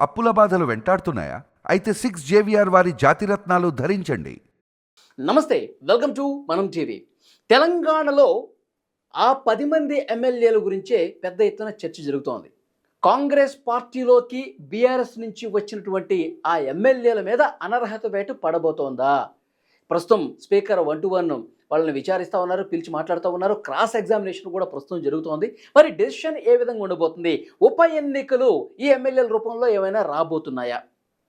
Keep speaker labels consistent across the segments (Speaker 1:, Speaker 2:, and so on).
Speaker 1: అప్పుల బాధలు వెంటాడుతున్నాయా? అయితే సిక్స్ జేవిఆర్ వారి జాతిరత్నాలు ధరించండి.
Speaker 2: నమస్తే వెల్కమ్ టు మనం టీవీ. తెలంగాణలో ఆ పది మంది ఎమ్మెల్యేల గురించే పెద్ద ఎత్తున చర్చ జరుగుతోంది. కాంగ్రెస్ పార్టీలోకి బీఆర్ఎస్ నుంచి వచ్చినటువంటి ఆ ఎమ్మెల్యేల మీద అనర్హత వేటు పడబోతోందా? ప్రస్తుతం స్పీకర్ వన్ టు వన్ వాళ్ళని విచారిస్తూ ఉన్నారు పిలిచి మాట్లాడుతూ ఉన్నారు. క్రాస్ ఎగ్జామినేషన్ కూడా ప్రస్తుతం జరుగుతోంది. మరి డెసిషన్ ఏ విధంగా ఉండబోతుంది? ఉప ఎన్నికలు ఈ ఎమ్మెల్యేల రూపంలో ఏమైనా రాబోతున్నాయా?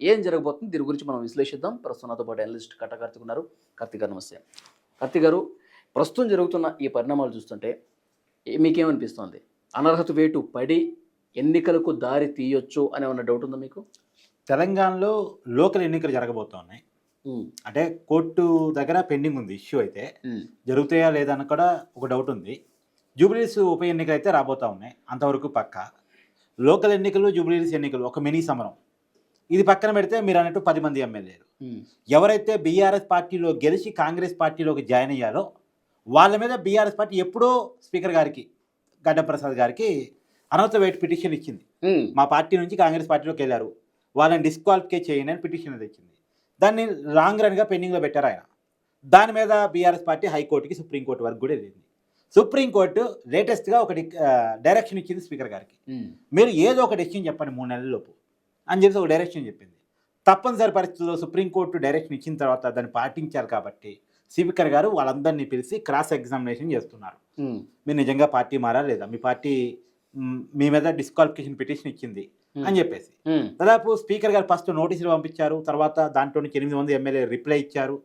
Speaker 2: ఏం జరగబోతుంది? దీని గురించి మనం విశ్లేషిద్దాం. ప్రస్తుతం నాతో పాటు అనలిస్ట్ కట్ట కార్తిక్ ఉన్నారు. కార్తిక్ గారు నమస్తే. కార్తిక్ గారు ప్రస్తుతం జరుగుతున్న ఈ పరిణామాలు చూస్తుంటే మీకేమనిపిస్తుంది మీకేమనిపిస్తోంది? అనర్హత వేటు పడి ఎన్నికలకు దారి తీయొచ్చు అనే ఉన్న డౌట్ ఉందా మీకు?
Speaker 3: తెలంగాణలో లోకల్ ఎన్నికలు జరగబోతున్నాయి. అంటే కోర్టు దగ్గర పెండింగ్ ఉంది ఇష్యూ అయితే. జరుగుతాయా లేదా అని కూడా ఒక డౌట్ ఉంది. జూబ్లీస్ ఉప ఎన్నికలు అయితే రాబోతా ఉన్నాయి. అంతవరకు పక్క. లోకల్ ఎన్నికలు జూబ్లీస్ ఎన్నికలు ఒక మినీ సమరం. ఇది పక్కన పెడితే మీరు అన్నట్టు పది మంది ఎమ్మెల్యేలు. ఎవరైతే బీఆర్ఎస్ పార్టీలో గెలిచి కాంగ్రెస్ పార్టీలోకి జాయిన్ అయ్యారో వాళ్ళ మీద బీఆర్ఎస్ పార్టీ ఎప్పుడో స్పీకర్ గారికి గడ్డ ప్రసాద్ గారికి అనవసర వెయిట్ పిటిషన్ ఇచ్చింది. మా పార్టీ నుంచి కాంగ్రెస్ పార్టీలోకి వెళ్ళారు. వాళ్ళని డిస్క్వాలిఫై చేయండి అని పిటిషన్ అది ఇచ్చింది దాన్ని లాంగ్ రన్గా పెండింగ్లో పెట్టారు ఆయన. దాని మీద బీఆర్ఎస్ పార్టీ హైకోర్టుకి సుప్రీంకోర్టు వరకు కూడా వెళ్ళింది. సుప్రీంకోర్టు లేటెస్ట్గా ఒకటి డైరెక్షన్ ఇచ్చింది స్పీకర్ గారికి. మీరు ఏదో ఒక డెసిషన్ చెప్పండి మూడు నెలల లోపు. అని చెప్పి ఒక డైరెక్షన్ చెప్పింది. తప్పనిసరి పరిస్థితుల్లో సుప్రీంకోర్టు డైరెక్షన్ ఇచ్చిన తర్వాత దాన్ని పాటించారు కాబట్టి స్పీకర్ గారు వాళ్ళందరినీ పిలిచి క్రాస్ ఎగ్జామినేషన్ చేస్తున్నారు. మీరు నిజంగా పార్టీ మారా లేదా? మీ పార్టీ మీ మీద డిస్క్వాలిఫికేషన్ పిటిషన్ ఇచ్చింది. అని చెప్పేసి. దాదాపు స్పీకర్ గారు ఫస్ట్ నోటీసులు పంపించారు తర్వాత దాంట్లో నుంచి ఎనిమిది మంది ఎమ్మెల్యే రిప్లై ఇచ్చారు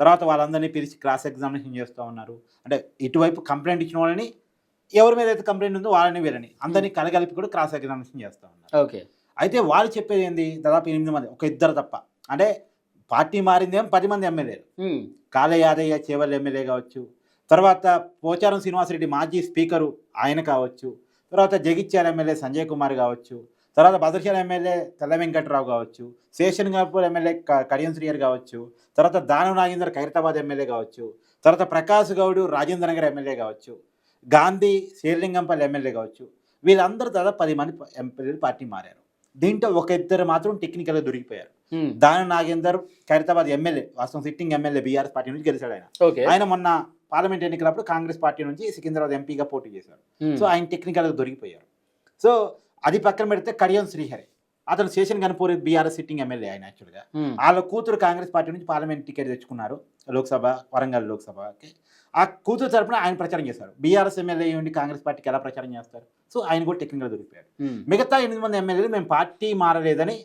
Speaker 3: తర్వాత వాళ్ళందరినీ పిలిచి క్రాస్ ఎగ్జామినేషన్ చేస్తూ ఉన్నారు. అంటే ఇటువైపు కంప్లైంట్ ఇచ్చిన వాళ్ళని ఎవరి మీద అయితే కంప్లైంట్ ఉందో వాళ్ళని వీళ్ళని అందరినీ కలగలిపి కూడా క్రాస్ ఎగ్జామినేషన్ చేస్తూ ఉన్నారు.
Speaker 2: ఓకే.
Speaker 3: అయితే వాళ్ళు చెప్పేది ఏంది? దాదాపు ఎనిమిది మంది ఒక ఇద్దరు తప్ప. అంటే పార్టీ మారిందేం పది మంది ఎమ్మెల్యేలు. కాళ యాదయ్య చేవల్ ఎమ్మెల్యే కావచ్చు తర్వాత పోచారం శ్రీనివాసరెడ్డి మాజీ స్పీకరు ఆయన కావచ్చు తర్వాత జగిత్యాల ఎమ్మెల్యే సంజయ్ కుమార్ కావచ్చు తర్వాత భద్రశాల ఎమ్మెల్యే తెల్ల వెంకట్రావు కావచ్చు శేషన్గాపూర్ ఎమ్మెల్యే క- కడియం శ్రీయర్ కావచ్చు తర్వాత దానం నాగేందర్ ఖైరతాబాద్ ఎమ్మెల్యే కావచ్చు తర్వాత ప్రకాష్ గౌడ్ రాజేంద్ర నగర్ ఎమ్మెల్యే కావచ్చు గాంధీ శేర్లింగంపల్లి ఎమ్మెల్యే కావచ్చు వీళ్ళందరూ దాదాపు పది మంది ఎమ్మెల్యేలు పార్టీ మారారు. దీంట్లో ఒక ఇద్దరు మాత్రం టెక్నికల్గా దొరికిపోయారు. దాన నాగేందర్ ఖైరతాబాద్ ఎమ్మెల్యే వాస్తవం సిట్టింగ్ ఎమ్మెల్యే బీఆర్ఎస్ పార్టీ నుంచి గెలిచాడు ఆయన. ఆయన మొన్న పార్లమెంట్ ఎన్నికలప్పుడు కాంగ్రెస్ పార్టీ నుంచి సికింద్రాబాద్ ఎంపీగా పోటీ చేశారు. సో ఆయన టెక్నికల్గా దొరికిపోయారు. సో అది పక్కన పెడితే కడియం శ్రీహరి. అతను station Ghanpur BRS sitting MLA ఆయన యాక్చువల్గా వాళ్ళ కూతురు కాంగ్రెస్ పార్టీ నుంచి పార్లమెంట్ టికెట్ తెచ్చుకున్నారు. లోక్సభ వరంగల్ లోక్సభకి. ఆ కూతురు తరపున ఆయన ప్రచారం చేశారు. బీఆర్ఎస్ ఎమ్మెల్యే ఉండి కాంగ్రెస్ పార్టీకి ఎలా ప్రచారం చేస్తారు? సో ఆయన కూడా టెక్నికల్గా దొరికిపోయాడు. మిగతా ఎనిమిది మంది ఎమ్మెల్యేలు మేము పార్టీ మారలేదని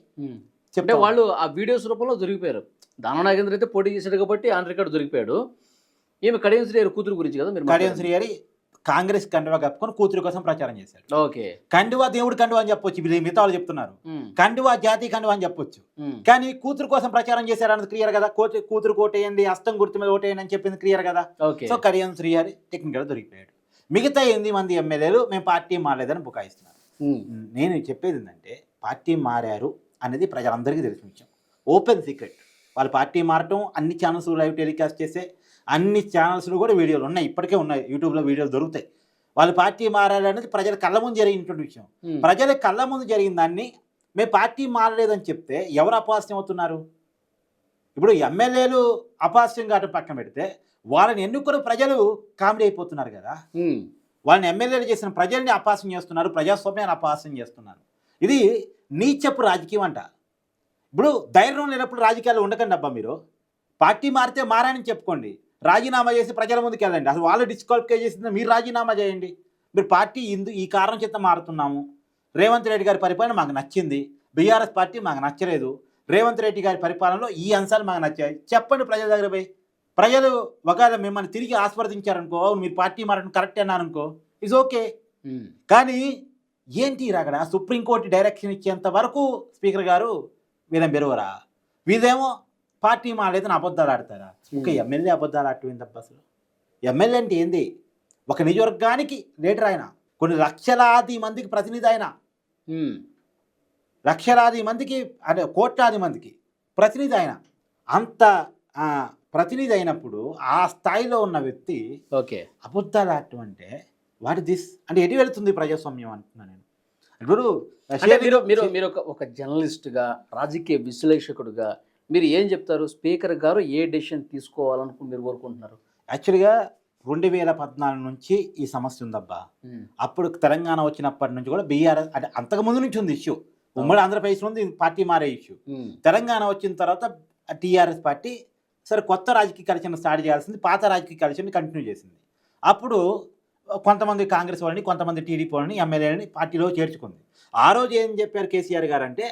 Speaker 3: చెప్తే
Speaker 2: వాళ్ళు ఆ వీడియోస్ రూపంలో దొరికిపోయారు. దాన నాగేంద్ర అయితే పోటీ చేశాడు కాబట్టి ఆన్ రికార్డు దొరికిపోయాడు. ఈమె కడియం శ్రీ గారి కూతురు గురించి కదా మీరు
Speaker 3: కడియం
Speaker 2: మాట్లాడారు.
Speaker 3: శ్రీహరి కాంగ్రెస్ కండువా కప్పుకొని కూతురు కోసం ప్రచారం చేశాడు.
Speaker 2: ఓకే.
Speaker 3: కండువా దేవుడు కండువా అని చెప్పొచ్చు. మిగతా వాళ్ళు చెప్తున్నారు. కండువా జాతి కండువా అని చెప్పొచ్చు. కానీ కూతురు కోసం ప్రచారం చేశారన్నది క్లియర్ కదా? కోతి కూతురు కోటేయండి అస్తం గుర్తు మీద ఓటేయండి అని చెప్పింది క్లియర్ కదా?
Speaker 2: Okay.
Speaker 3: So Kadiyam Srihari technical దొరికిపోయాడు. మిగతా ఎనిమిది మంది ఎమ్మెల్యేలు మేము పార్టీ మారలేదని బుకాయిస్తున్నారు. నేను చెప్పేది ఏంటంటే పార్టీ మారారు అనేది ప్రజలందరికీ తెలిసిన విషయం. ఓపెన్ సీక్రెట్ వాళ్ళ పార్టీ మారటం అన్ని ఛానల్స్ లైవ్ టెలికాస్ట్ చేసే అన్ని ఛానల్స్లో కూడా వీడియోలు ఉన్నాయి. ఇప్పటికే ఉన్నాయి. యూట్యూబ్లో వీడియోలు దొరుకుతాయి. వాళ్ళ పార్టీ మారారు అనేది ప్రజల కళ్ళ ముందు జరిగినటువంటి విషయం. ప్రజల కళ్ళ ముందు జరిగిన దాన్ని మేము పార్టీ మారలేదని చెప్తే ఎవరు అపహాస్యం అవుతున్నారు? ఇప్పుడు ఎమ్మెల్యేలు అపహాస్యం కావటం పక్కన పెడితే వాళ్ళని ఎన్నుకున్న ప్రజలు కామెడీ అయిపోతున్నారు కదా. వాళ్ళని ఎమ్మెల్యేలు చేసిన ప్రజల్ని అపహాస్యం చేస్తున్నారు. ప్రజాస్వామ్యాన్ని అపహాస్యం చేస్తున్నారు. ఇది నీచపు రాజకీయం అంట. ఇప్పుడు ధైర్యం లేనప్పుడు రాజకీయాలు ఉండకండి అబ్బా మీరు. పార్టీ మారితే మారని చెప్పుకోండి. రాజీనామా చేసి ప్రజల ముందుకు వెళ్ళండి అసలు వాళ్ళు డిస్క్వాలిఫై చేసింది మీరు రాజీనామా చేయండి. మీరు పార్టీ ఇందు ఈ కారణం చేత మారుతున్నాము. రేవంత్ రెడ్డి గారి పరిపాలన మాకు నచ్చింది. బీఆర్ఎస్ పార్టీ మాకు నచ్చలేదు. రేవంత్ రెడ్డి గారి పరిపాలనలో ఈ అంశాలు మాకు నచ్చాయి. చెప్పండి ప్రజల దగ్గర పోయి. ప్రజలు ఒకవేళ మిమ్మల్ని తిరిగి ఆస్వాదించారనుకో అవును మీరు పార్టీ మారడం కరెక్ట్ అన్నారనుకో ఇస్ ఓకే కానీ ఏంటి రాగడ? సుప్రీంకోర్టు డైరెక్షన్ ఇచ్చేంత వరకు స్పీకర్ గారు వీళ్ళని బెరవరా వీళ్ళేమో పార్టీ మాలేదని అబద్ధాలు ఆడతారా? ఒక. ఎమ్మెల్యే అబద్ధాలు ఆడటం తప్ప అసలు? ఎమ్మెల్యే అంటే ఏంది? ఒక నియోజకవర్గానికి లీడర్ ఆయన కొన్ని లక్షలాది మందికి ప్రతినిధి ఆయన. లక్షలాది మందికి అంటే కోట్లాది మందికి ప్రతినిధి ఆయన. అంత ప్రతినిధి అయినప్పుడు ఆ స్థాయిలో ఉన్న వ్యక్తి
Speaker 2: ఓకే.
Speaker 3: అబద్ధాలు ఆడటం అంటే వాట్ దిస్? అంటే ఎటు వెళుతుంది ప్రజాస్వామ్యం అంటున్నా నేను. ఇప్పుడు
Speaker 2: మీరు మీరు మీరు ఒక జర్నలిస్ట్గా రాజకీయ విశ్లేషకుడుగా మీరు ఏం చెప్తారు? స్పీకర్ గారు ఏ డెసిషన్ తీసుకోవాలనుకుని మీరు కోరుకుంటున్నారు?
Speaker 3: యాక్చువల్గా రెండు వేల పద్నాలుగు నుంచి ఈ సమస్య ఉందబ్బా. అప్పుడు తెలంగాణ వచ్చినప్పటి నుంచి కూడా బీఆర్ఎస్ అంటే అంతకు ముందు నుంచి ఉంది ఇష్యూ. ఉమ్మడి ఆంధ్రప్రదేశ్ ఉంది పార్టీ మారే ఇష్యూ. తెలంగాణ వచ్చిన తర్వాత టీఆర్ఎస్ పార్టీ సరే కొత్త రాజకీయ కలచన స్టార్ట్ చేయాల్సింది పాత రాజకీయ కలచని కంటిన్యూ చేసింది. అప్పుడు కొంతమంది కాంగ్రెస్ వాళ్ళని కొంతమంది టీడీపీ వాళ్ళని ఎమ్మెల్యేలని పార్టీలో చేర్చుకుంది. ఆ రోజు ఏం చెప్పారు కేసీఆర్ గారు అంటే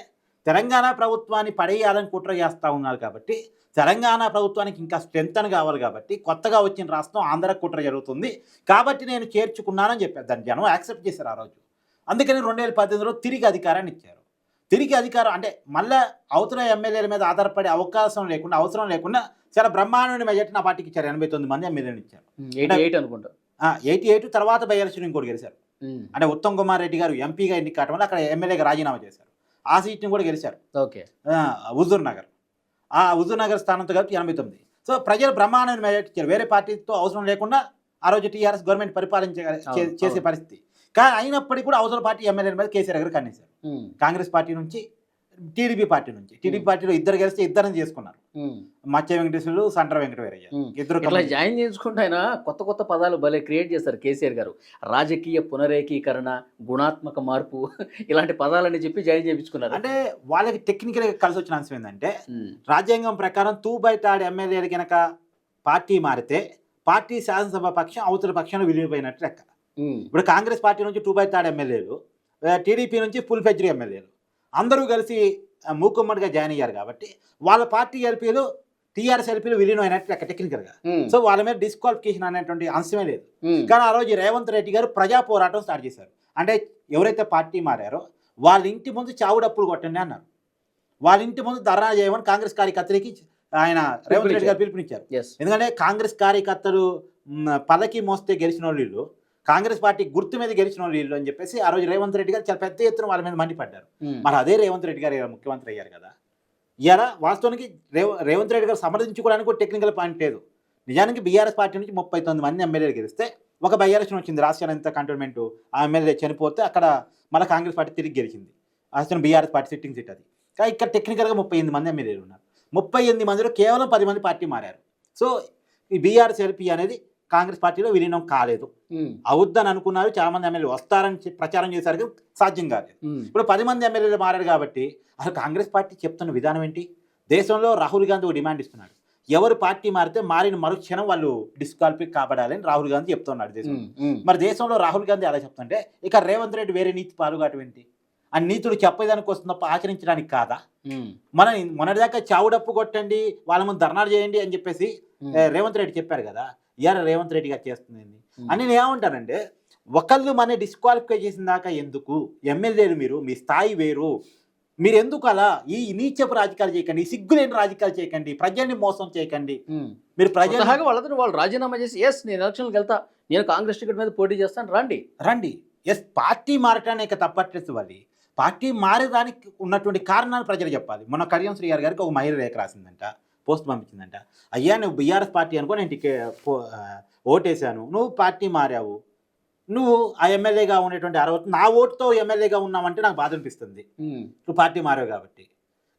Speaker 3: తెలంగాణ ప్రభుత్వాన్ని పడేయాలని కుట్ర చేస్తూ ఉన్నారు కాబట్టి తెలంగాణ ప్రభుత్వానికి ఇంకా స్ట్రెంత్ అని కావాలి కాబట్టి కొత్తగా వచ్చిన రాష్ట్రం ఆంధ్ర కుట్ర జరుగుతుంది. కాబట్టి నేను చేర్చుకున్నానని చెప్పారు దాన్ని జనం యాక్సెప్ట్ చేశారు ఆ రోజు. అందుకని రెండు వేల పద్దెనిమిదిలో తిరిగి అధికారాన్ని ఇచ్చారు. తిరిగి అధికారం అంటే మళ్ళీ అవతల ఎమ్మెల్యేల మీద ఆధారపడే అవకాశం లేకుండా అవసరం లేకుండా చాలా బ్రహ్మాండమైన మెజార్టీ నా పార్టీకి ఇచ్చారు. ఎనభై తొమ్మిది మంది ఎమ్మెల్యేలు ఇచ్చారు.
Speaker 2: ఎయిటీ ఎయిట్ అనుకుంటా.
Speaker 3: ఎయిటీ ఎయిట్ తర్వాత బై ఎలక్షన్ ఇంకోటి గెలిచారు. అంటే ఉత్తమ్ కుమార్ రెడ్డి గారు ఎంపీగా ఎన్నిక కావడం వల్ల అక్కడ ఎమ్మెల్యేగా రాజీనామా చేశారు. ఆ సీట్ని కూడా గెలిచారు.
Speaker 2: ఓకే.
Speaker 3: ఆ, హుజూర్ నగర్. ఆ హుజూర్ నగర్ స్థానంతో కలిపి ఎనభై తొమ్మిది. సో ప్రజలు బ్రహ్మాండమైన మెజార్టీ ఇచ్చారు. వేరే పార్టీతో అవసరం లేకుండా ఆ రోజు టీఆర్ఎస్ గవర్నమెంట్ పరిపాలించే చేసే. పరిస్థితి. కానీ అయినప్పటికీ కూడా అవసర పార్టీ ఎమ్మెల్యేల మీద కేసీఆర్ గారు కన్నేశారు కాంగ్రెస్ పార్టీ నుంచి టీడీపీ పార్టీ నుంచి. టీడీపీ పార్టీలో ఇద్దరు కలిస్తే ఇద్దరిని చేసుకున్నారు. మత్స్య వెంకటేశ్వరులు సండ్ర వెంకటవీరయ్య. ఇద్దరు
Speaker 2: ఇట్లా. జాయిన్ చేసుకుంటే ఆయన కొత్త కొత్త పదాలు భలే క్రియేట్ చేస్తారు కేసీఆర్ గారు. రాజకీయ పునరేకీకరణ గుణాత్మక మార్పు ఇలాంటి పదాలని చెప్పి జాయిన్ చేయించుకున్నారు.
Speaker 3: అంటే వాళ్ళకి టెక్నికల్గా కలిసి వచ్చిన అంశం ఏంటంటే రాజ్యాంగం ప్రకారం తూ బయటాడు ఎమ్మెల్యేలు కనుక పార్టీ మారితే పార్టీ శాసనసభ పక్షం అవతల పక్షంలో విలీనమైనట్టు లెక్క. ఇప్పుడు కాంగ్రెస్ పార్టీ నుంచి టూ బై థర్డ్ ఎమ్మెల్యేలు టీడీపీ నుంచి ఫుల్ ఫెజ్రీ ఎమ్మెల్యేలు. అందరూ కలిసి మూకుమ్మడిగా జాయిన్ అయ్యారు కాబట్టి వాళ్ళ పార్టీ ఎల్పీలు టీఆర్ఎస్ ఎల్పీలు విలీనం అయినట్టు లెక్క టెక్నికల్గా సో వాళ్ళ మీద డిస్క్వాలిఫికేషన్ అనేటువంటి అంశమే లేదు. కానీ ఆ రోజు రేవంత్ రెడ్డి గారు ప్రజా పోరాటం స్టార్ట్ చేశారు. అంటే ఎవరైతే పార్టీ మారారో వాళ్ళ ఇంటి ముందు చావుడప్పులు కొట్టండి అన్నారు. వాళ్ళ ఇంటి ముందు ధర్నా చేయమని కాంగ్రెస్ కార్యకర్తలకి ఆయన రేవంత్ రెడ్డి గారు పిలుపునిచ్చారు. ఎందుకంటే కాంగ్రెస్ కార్యకర్తలు పల్లకి మోస్తే గెలిచిన వీళ్ళు. కాంగ్రెస్ పార్టీ గుర్తు మీద గెలిచిన వాళ్ళు అని చెప్పేసి ఆ రోజు రేవంత్ రెడ్డి గారు చాలా పెద్ద ఎత్తున వాళ్ళ మీద మండిపడ్డారు. మరి అదే రేవంత్ రెడ్డి గారు ముఖ్యమంత్రి అయ్యారు కదా. ఇలా వాస్తవానికి రేవ రేవంత్ రెడ్డి గారు సమర్థించుకోవడానికి కూడా టెక్నికల్ పాయింట్ లేదు. నిజానికి బీఆర్ఎస్ పార్టీ నుంచి ముప్పై తొమ్మిది మంది ఎమ్మెల్యేలు గెలిస్తే ఒక బై ఎలక్షన్ వచ్చింది. రాష్ట్రానికి కంటోన్మెంట్ ఆ ఎమ్మెల్యే చనిపోతే అక్కడ మళ్ళీ కాంగ్రెస్ పార్టీ తిరిగి గెలిచింది. అసలు బీఆర్ఎస్ పార్టీ సిట్టింగ్ సీట్ అది. కానీ ఇక్కడ టెక్నికల్గా ముప్పై ఎనిమిది మంది ఎమ్మెల్యేలు ఉన్నారు. ముప్పై ఎనిమిది మందిలో కేవలం పది మంది పార్టీ మారారు. సో ఈ బీఆర్ఎస్ ఎల్పీ అనేది కాంగ్రెస్ పార్టీలో విలీనం కాలేదు. అవుద్దని అనుకున్నారు చాలా మంది ఎమ్మెల్యేలు వస్తారని ప్రచారం చేశారు సాధ్యం కాలేదు. ఇప్పుడు పది మంది ఎమ్మెల్యేలు మారారు కాబట్టి అసలు కాంగ్రెస్ పార్టీ చెప్తున్న విధానం ఏంటి? దేశంలో రాహుల్ గాంధీ ఒక డిమాండ్ ఇస్తున్నాడు. ఎవరు పార్టీ మారితే మారిన మరుక్షణం వాళ్ళు డిస్క్వాలిఫై కాబడాలని రాహుల్ గాంధీ చెప్తున్నాడు దేశం మరి దేశంలో రాహుల్ గాంధీ అలా చెప్తుంటే ఇక రేవంత్ రెడ్డి వేరే నీతి పాల్గొనడం ఏంటి? ఆ నీతులు చెప్పేదానికి వస్తుంది తప్ప ఆచరించడానికి కాదా? మన మొన్నటిదాకా చావుడప్పు కొట్టండి వాళ్ళ ముందు ధర్నాలు చేయండి అని చెప్పేసి రేవంత్ రెడ్డి చెప్పారు కదా. ఇయాల రేవంత్ రెడ్డి గారు చేస్తుంది. అని నేను ఏమంటానంటే ఒకళ్ళు మన డిస్క్వాలిఫై చేసిన దాకా ఎందుకు? ఎమ్మెల్యేలు మీరు మీ స్థాయి వేరు. మీరు ఎందుకు అలా? ఈ నీచపు రాజకీయాలు చేయకండి ఈ సిగ్గులేని రాజకీయాలు చేయకండి ప్రజల్ని మోసం చేయకండి. మీరు ప్రజలు
Speaker 2: వాళ్ళతో వాళ్ళు రాజీనామా చేసి ఎస్ నేను ఎలక్షన్కి వెళ్తా. నేను కాంగ్రెస్ టికెట్ మీద పోటీ చేస్తాను. రండి.
Speaker 3: రండి. ఎస్ పార్టీ మారటానికి తప్పట్లేదు వాళ్ళు పార్టీ మారేదానికి ఉన్నటువంటి కారణాలు ప్రజలు చెప్పాలి. మొన్న కడియం శ్రీ గారి గారికి ఒక మహిళ రేఖ రాసిందంట. పోస్ట్ పంపించిందంట. అయ్యా నువ్వు బీఆర్ఎస్ పార్టీ అనుకో నేను టికె పో- ఆ, ఓటేశాను నువ్వు పార్టీ మారావు. నువ్వు ఆ ఎమ్మెల్యేగా ఉండేటువంటి అరవై నా ఓటుతో ఎమ్మెల్యేగా ఉన్నావంటే నాకు బాధ అనిపిస్తుంది. నువ్వు పార్టీ మారావు కాబట్టి.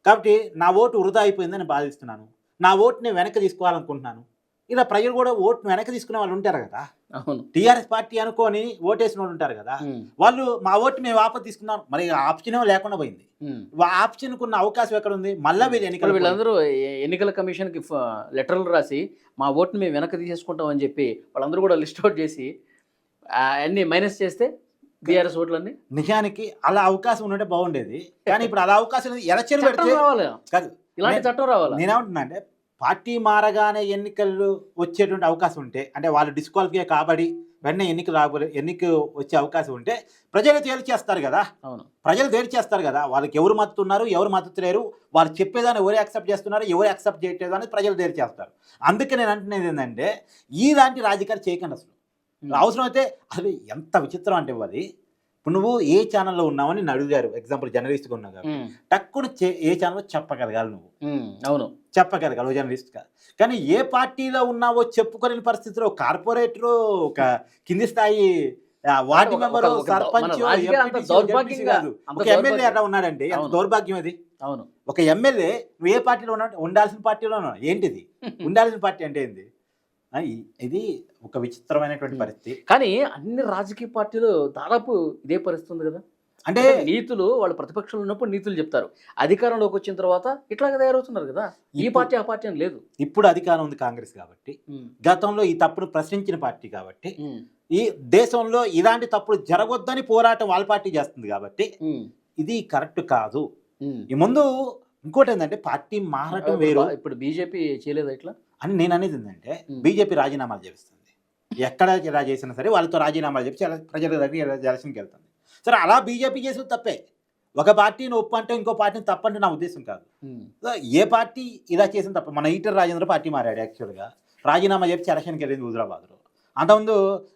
Speaker 3: కాబట్టి నా ఓటు వృధా అయిపోయిందని బాధిస్తున్నాను. నా ఓటుని వెనక్కి తీసుకోవాలనుకుంటున్నాను. ఇలా ప్రజలు కూడా ఓటును వెనక్కి తీసుకునే వాళ్ళు ఉంటారు కదా.
Speaker 2: అవును.
Speaker 3: టీఆర్ఎస్ పార్టీ అనుకొని ఓటేసిన వాళ్ళు ఉంటారు కదా వాళ్ళు మా ఓటు మేము వాపస్ తీసుకున్నాం మరి ఆప్షన్ లేకుండా పోయింది. ఆప్షన్ ఉన్న అవకాశం ఎక్కడ ఉంది మళ్ళీ వీళ్ళు ఎన్నికలు
Speaker 2: వీళ్ళందరూ ఎన్నికల కమిషన్కి ఫ- లెటర్లు రాసి మా ఓటుని మేము వెనక్కి తీసేసుకుంటాం అని చెప్పి వాళ్ళందరూ కూడా లిస్ట్ అవుట్ చేసి అన్ని మైనస్ చేస్తే బీఆర్ఎస్ ఓట్లన్నీ?
Speaker 3: నిజానికి అలా అవకాశం ఉంటే బాగుండేది. కానీ ఇప్పుడు అలా అవకాశం ఎలక్షన్ పెడితే కాదు.
Speaker 2: ఇలాంటి చట్టం రావాలి?
Speaker 3: నేనేమంటున్నా అంటే పార్టీ మారగానే ఎన్నికలు వచ్చేటువంటి అవకాశం ఉంటే అంటే వాళ్ళు డిస్క్వాలిఫై కాబడి వెంటనే ఎన్నిక రాబోలే ఎన్నిక వచ్చే అవకాశం ఉంటే ప్రజలు తేల్చేస్తారు కదా.
Speaker 2: అవును.
Speaker 3: ప్రజలు తేల్చేస్తారు కదా. వాళ్ళకి ఎవరు మద్దతు ఉన్నారు ఎవరు మద్దతు లేరు వాళ్ళు చెప్పేదాన్ని ఎవరు యాక్సెప్ట్ చేస్తున్నారు ఎవరు యాక్సెప్ట్ చేయట్లేదు అని ప్రజలు తేల్చేస్తారు అందుకే నేను అంటున్నది ఏంటంటే ఇలాంటి రాజకీయాలు చేయకండి అసలు. అవసరం అయితే అసలు ఎంత విచిత్రం అంటే అది. ఇప్పుడు నువ్వు ఏ ఛానల్లో ఉన్నావని నేను అడిగారు. ఎగ్జాంపుల్ జర్నలిస్ట్గా ఉన్నావు కాబట్టి. టక్కున ఏ ఛానల్లో చెప్పగలగాలి నువ్వు.
Speaker 2: అవును.
Speaker 3: చెప్పగలగాలి జర్నలిస్ట్గా కానీ ఏ పార్టీలో ఉన్నావో చెప్పుకోలేని పరిస్థితిలో కార్పొరేటరు ఒక కింది స్థాయి వార్డు మెంబర్ సర్పంచ్ ఒక ఎమ్మెల్యే. అట్లా
Speaker 2: అవును.
Speaker 3: దౌర్భాగ్యం అది?
Speaker 2: అవును.
Speaker 3: ఒక ఎమ్మెల్యే నువ్వు ఏ పార్టీలో ఉన్నావు ఉండాల్సిన పార్టీలో ఉన్నావు. ఏంటిది? ఉండాల్సిన పార్టీ అంటే ఏంది? ఇది ఒక విచిత్రమైనటువంటి. పరిస్థితి.
Speaker 2: కానీ అన్ని రాజకీయ పార్టీలు దాదాపు ఇదే పరిస్థితి ఉంది కదా.
Speaker 3: అంటే
Speaker 2: నీతులు వాళ్ళు ప్రతిపక్షంలో ఉన్నప్పుడు నీతులు చెప్తారు. అధికారంలోకి వచ్చిన తర్వాత ఇట్లాగే తయారవుతున్నారు కదా. ఈ పార్టీ ఆ పార్టీ అని లేదు.
Speaker 3: ఇప్పుడు అధికారం ఉంది కాంగ్రెస్ కాబట్టి. గతంలో ఈ తప్పును ప్రశ్నించిన పార్టీ కాబట్టి. ఈ దేశంలో ఇలాంటి తప్పులు జరగొద్దని పోరాటం వాళ్ళ పార్టీ చేస్తుంది కాబట్టి. ఇది కరెక్ట్ కాదు. ఈ ముందు ఇంకోటి ఏంటంటే పార్టీ మారటం వేరు.
Speaker 2: ఇప్పుడు బీజేపీ చేయలేదు ఇట్లా?
Speaker 3: అని నేను అనేది ఏంటంటే. బీజేపీ రాజీనామాలు చేస్తుంది ఎక్కడ చేసినా సరే వాళ్ళతో రాజీనామాలు చెప్పి ప్రజల దగ్గర ఎలక్షన్కి వెళ్తుంది. సరే అలా బీజేపీ చేసేది తప్పే. ఒక పార్టీని ఒప్పు అంటే ఇంకో పార్టీని తప్పంటే నా ఉద్దేశం కాదు. ఏ పార్టీ ఇలా చేసిన తప్ప మన ఈటర్ రాజేంద్ర పార్టీ మారాడు యాక్చువల్గా. రాజీనామా చెప్పి ఎలక్షన్కి వెళ్ళింది హుజరాబాద్లో. అంతకుముందు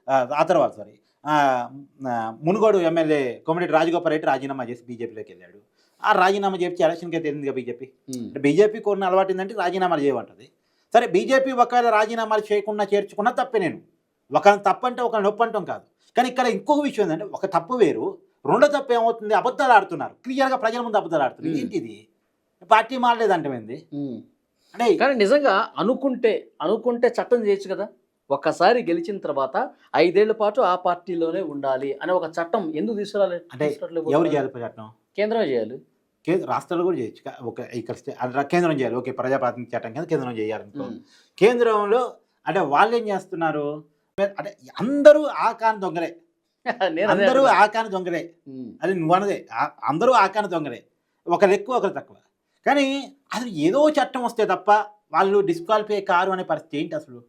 Speaker 3: ఆ, తర్వాత సారీ మునుగోడు ఎమ్మెల్యే కోమటిరెడ్డి రాజగోపాల్ రెడ్డి రాజీనామా చేసి బీజేపీలోకి వెళ్ళాడు. ఆ రాజీనామా చేసి ఎలక్షన్కి వెళ్ళింది బీజేపీ. అంటే బీజేపీ కోరిన అలవాటు ఏంటంటే రాజీనామాలు చేయమంటది. సరే బీజేపీ ఒకవేళ రాజీనామాలు చేయకుండా చేర్చుకున్నా తప్పే నేను. ఒకరిని తప్పంటే ఒకరిని నొప్పి అంటాం కాదు. కానీ ఇక్కడ ఇంకొక విషయం ఏంటంటే ఒక తప్పు వేరు రెండో తప్పు ఏమవుతుంది? అబద్ధాలు ఆడుతున్నారు. క్లియర్గా ప్రజల ముందు అబద్ధాలు ఆడుతున్నారు. ఏంటిది? పార్టీ మారలేదంటే ఏంది? అంటే
Speaker 2: కానీ నిజంగా అనుకుంటే అనుకుంటే చట్టం చేయొచ్చు కదా? ఒక్కసారి గెలిచిన తర్వాత ఐదేళ్ళ పాటు ఆ పార్టీలోనే ఉండాలి అనే ఒక చట్టం ఎందుకు తీసుకురాలి
Speaker 3: అంటే? ఎవరు చేయాలి చట్టం?
Speaker 2: కేంద్రమే చేయాలి.
Speaker 3: రాష్ట్రాలు కూడా చేయొచ్చు. ఒక ఇక్కడ కేంద్రం చేయాలి. ఓకే ప్రజాప్రాతినిధ్య చట్టం కింద కేంద్రం చేయాలనుకో. కేంద్రంలో అంటే వాళ్ళు ఏం చేస్తున్నారు? అంటే అందరూ ఆ కాని దొంగలే. అందరూ
Speaker 2: అంటున్నా.
Speaker 3: ఆ కాని దొంగలే. అది నువ్వు అన్నదే ఆ- అందరూ ఆ కాని దొంగలే. ఒకరు ఎక్కువ ఒకరు తక్కువ. కానీ అసలు ఏదో చట్టం వస్తే తప్ప వాళ్ళు డిస్క్వాలిఫై కారు అనే పరిస్థితి ఏంటి అసలు?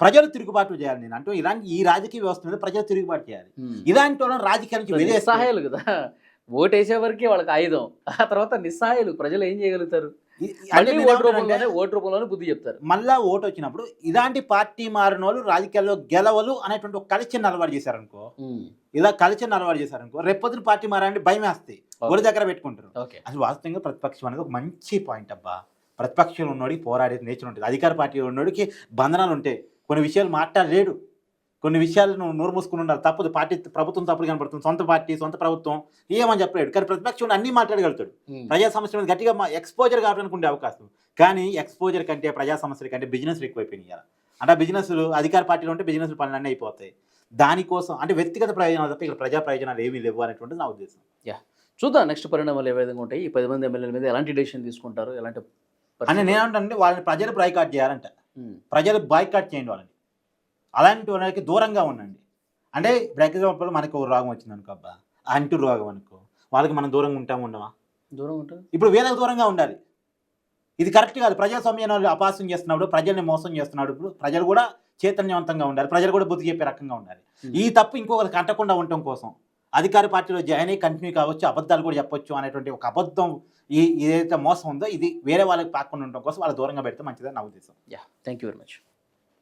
Speaker 3: ప్రజలు తిరుగుబాటు చేయాలి నేను అంటూ ఇలాంటి ఈ రాజకీయ వ్యవస్థ మీద ప్రజలు తిరుగుబాటు చేయాలి. ఇలాంటి వాళ్ళని రాజకీయాల నుంచి వెలివేస్తే
Speaker 2: నిస్సహాయాలు కదా. వరకే వాళ్ళకి ఆయుధం. ఆ తర్వాత నిస్సహాయాలు ప్రజలు ఏం చేయగలుగుతారు? మళ్ళీ ఓటు
Speaker 3: ఏమంటానంటే,
Speaker 2: రూపంలోనే ఓటు రూపంలోనే బుద్ధి చెప్తారు.
Speaker 3: మళ్ళా ఓటు వచ్చినప్పుడు ఇలాంటి పార్టీ మారిన వాళ్ళు రాజకీయాల్లో గెలవలు అనేటువంటి ఒక కలిసి అలవాటు చేశారనుకో. ఇలా కలిసి అలవాటు చేశారనుకో రేపొద్దున పార్టీ మారండి భయం వేస్తాయి. ఒడి దగ్గర పెట్టుకుంటారు. అసలు వాస్తవంగా ప్రతిపక్షం అనేది ఒక మంచి పాయింట్ అబ్బా. ప్రతిపక్షంలో ఉన్నోడికి పోరాడే నేచర్ ఉంటుంది. అధికార పార్టీలో ఉన్నోడికి బంధనాలు ఉంటాయి. కొన్ని విషయాలు మాట్లాడలేడు. కొన్ని విషయాలు నువ్వు నోరు మూసుకుని ఉండాలి. తప్పదు. పార్టీ ప్రభుత్వం తప్పుడు కనపడుతుంది. సొంత పార్టీ సొంత ప్రభుత్వం ఏమని చెప్పలేడు. కానీ ప్రతిపక్షం అన్ని మాట్లాడగలుగుతాడు. ప్రజా సమస్యల మీద గట్టిగా ఎక్స్పోజర్ కావడానికి ఉండే అవకాశం. కానీ ఎక్స్పోజర్ కంటే ప్రజా సమస్యల కంటే బిజినెస్ ఎక్కువైపోయినాయి. అంటే బిజినెస్లు అధికార పార్టీలో ఉంటే బిజినెస్ పనులు అన్నీ అయిపోతాయి. దానికోసం అంటే వ్యక్తిగత ప్రయోజనాలు తప్ప ఇక్కడ ప్రజా ప్రయోజనాలు ఏమీ లేవు అనేటువంటిది నా ఉద్దేశం.
Speaker 2: చూద్దాం నెక్స్ట్ పరిణామాలు ఏ విధంగా ఉంటాయి. ఈ పది మంది ఎమ్మెల్యేల మీద ఎలాంటి డెసిషన్ తీసుకుంటారు? ఎలాంటి
Speaker 3: అని
Speaker 2: పరిస్థితులు?
Speaker 3: నేనంటే వాళ్ళని ప్రజలు బాయ్కాట్ చేయాలంట. ప్రజలు బాయ్కాట్ చేయండి వాళ్ళని. అలాంటి వాళ్ళకి దూరంగా ఉండండి. అంటే ఎగ్జాంపుల్ మనకు ఒక రోగం వచ్చింది అనుకో అబ్బా. అంటు రోగం అనుకో. వాళ్ళకి మనం దూరంగా ఉంటాం ఉండమా
Speaker 2: దూరం ఉంటుంది
Speaker 3: ఇప్పుడు వీళ్ళకి దూరంగా ఉండాలి. ఇది కరెక్ట్ కాదు. ప్రజాస్వామ్యాన్ని అపాసం చేస్తున్నాడు ప్రజల్ని మోసం చేస్తున్నాడు ఇప్పుడు ప్రజలు కూడా చైతన్యవంతంగా ఉండాలి. ప్రజలు కూడా బుద్ధి చెప్పే రకంగా ఉండాలి. ఈ తప్పు ఇంకొకరికి అంటకుండా ఉండటం కోసం అధికార పార్టీలో జాయిన్ అయ్యి కంటిన్యూ కావచ్చు అబద్ధాలు కూడా చెప్పొచ్చు అనేటువంటి ఒక అబద్ధం ఈ ఏదైతే మోసం ఉందో ఇది వేరే వాళ్ళకి పాకుండా ఉండటం కోసం వాళ్ళ దూరంగా పెడితే మంచిదని నా ఉద్దేశం.
Speaker 2: Yeah thank you very much.